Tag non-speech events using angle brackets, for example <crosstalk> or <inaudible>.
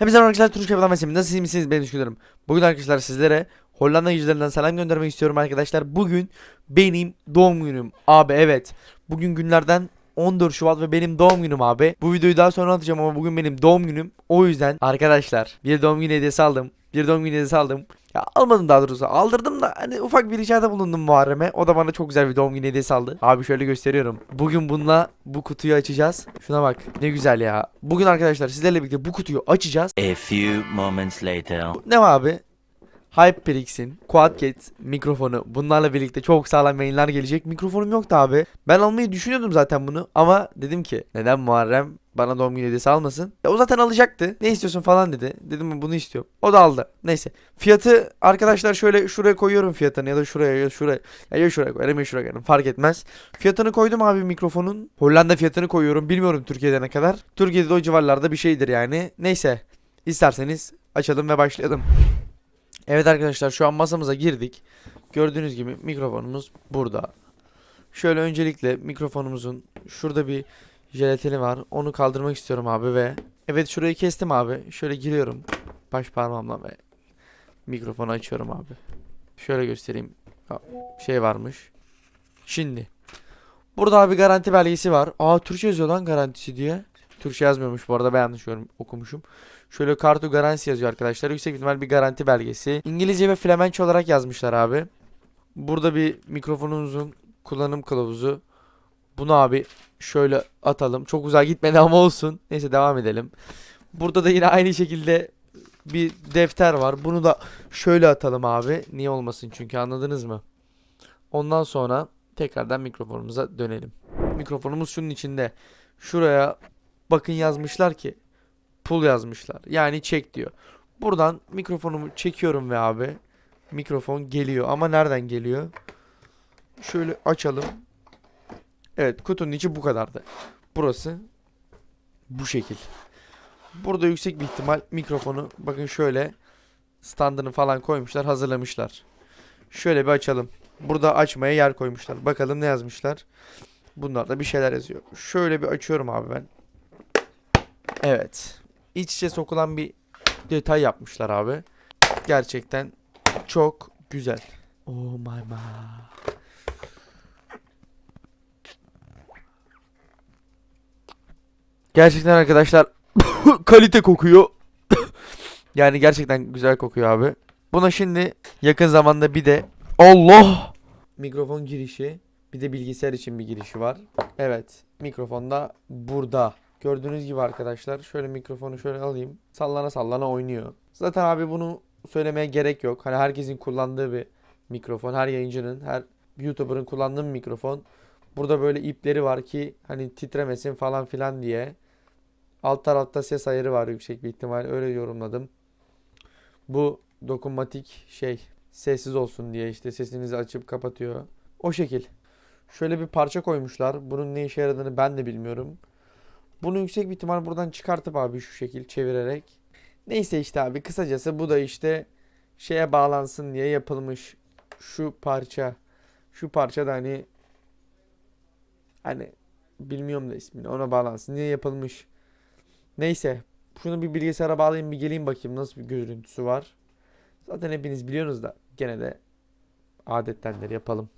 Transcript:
Hepinize arkadaşlar Turunç Kapıdan Mesim. Nasıl misiniz? Ben düşünüyorum. Bugün arkadaşlar sizlere Hollanda yüzlerinden selam göndermek istiyorum arkadaşlar. Bugün benim doğum günüm. Abi evet. Bugün günlerden 14 Şubat ve benim doğum günüm abi. Bu videoyu daha sonra atacağım ama bugün benim doğum günüm. O yüzden arkadaşlar bir doğum günü hediyesi aldım. Bir doğum günü hediyesi aldım. Ya almadım daha doğrusu. Aldırdım da hani ufak bir ricada bulundum Muharrem'e. O da bana çok güzel bir doğum günü hediyesi aldı. Abi şöyle gösteriyorum. Bugün bununla bu kutuyu açacağız. Şuna bak. Ne güzel ya. Bugün arkadaşlar sizlerle birlikte bu kutuyu açacağız. A few moments later. Ne var abi? HyperX'in Quadcast mikrofonu bunlarla birlikte çok sağlam yayınlar gelecek. Mikrofonum yoktu abi. Ben almayı düşünüyordum zaten bunu ama dedim ki neden Muharrem bana doğum günü hediyesi almasın? Ya o zaten alacaktı. Ne istiyorsun falan dedi. Dedim bunu istiyorum. O da aldı. Neyse. Fiyatı arkadaşlar şöyle şuraya koyuyorum fiyatını ya da şuraya ya şuraya. Ya, ya şuraya koyarım ya şuraya koyarım. Fark etmez. Fiyatını koydum abi mikrofonun. Hollanda fiyatını koyuyorum. Bilmiyorum Türkiye'de ne kadar. Türkiye'de de o civarlarda bir şeydir yani. Neyse. İsterseniz açalım ve başlayalım. Evet arkadaşlar şu an masamıza girdik. Gördüğünüz gibi mikrofonumuz burada. Şöyle öncelikle mikrofonumuzun şurada bir jelatini var. Onu kaldırmak istiyorum abi ve evet şurayı kestim abi. Şöyle giriyorum baş parmağımla ve mikrofonu açıyorum abi. Şöyle göstereyim. Şey varmış. Şimdi burada abi garanti belgesi var. Aa Türkçe yazıyor lan garantisi diye. Türkçe yazmıyormuş bu arada ben yanlış okumuşum. Şöyle kartu garantisi yazıyor arkadaşlar. Yüksek ihtimal bir garanti belgesi. İngilizce ve Flemençe olarak yazmışlar abi. Burada bir mikrofonumuzun kullanım kılavuzu. Bunu abi şöyle atalım. Çok uzağa gitmedi ama olsun. Neyse devam edelim. Burada da yine aynı şekilde bir defter var. Bunu da şöyle atalım abi. Niye olmasın çünkü anladınız mı? Ondan sonra tekrardan mikrofonumuza dönelim. Mikrofonumuz şunun içinde. Şuraya bakın yazmışlar ki pull yazmışlar. Yani çek diyor. Buradan mikrofonumu çekiyorum ve abi mikrofon geliyor ama nereden geliyor? Şöyle açalım. Evet kutunun içi bu kadardı. Burası bu şekil. Burada yüksek bir ihtimal mikrofonu bakın şöyle standını falan koymuşlar hazırlamışlar. Şöyle bir açalım. Burada açmaya yer koymuşlar. Bakalım ne yazmışlar. Bunlarda bir şeyler yazıyor. Şöyle bir açıyorum abi ben. Evet iç içe sokulan bir detay yapmışlar abi. Gerçekten çok güzel. Oh my my. Gerçekten arkadaşlar <coughs> kalite kokuyor. <coughs> yani gerçekten güzel kokuyor abi. Buna şimdi yakın zamanda bir de Allah mikrofon girişi bir de bilgisayar için bir girişi var. Evet mikrofon da burada. Gördüğünüz gibi arkadaşlar şöyle mikrofonu şöyle alayım. Sallana sallana oynuyor. Zaten abi bunu söylemeye gerek yok. Hani herkesin kullandığı bir mikrofon. Her yayıncının, her YouTuber'ın kullandığı bir mikrofon. Burada böyle ipleri var ki hani titremesin falan filan diye. Alt tarafta ses ayarı var yüksek bir ihtimal. Öyle yorumladım. Bu dokunmatik şey sessiz olsun diye işte sesinizi açıp kapatıyor. O şekil. Şöyle bir parça koymuşlar. Bunun ne işe yaradığını ben de bilmiyorum. Bunu yüksek bir ihtimal buradan çıkartıp abi şu şekil çevirerek. Neyse işte abi kısacası bu da işte şeye bağlansın diye yapılmış şu parça. Şu parça da hani hani bilmiyorum da ismini ona bağlansın diye yapılmış. Neyse şunu bir bilgisayara bağlayayım bir geleyim bakayım nasıl bir görüntüsü var. Zaten hepiniz biliyorsunuz da gene de adettenleri yapalım.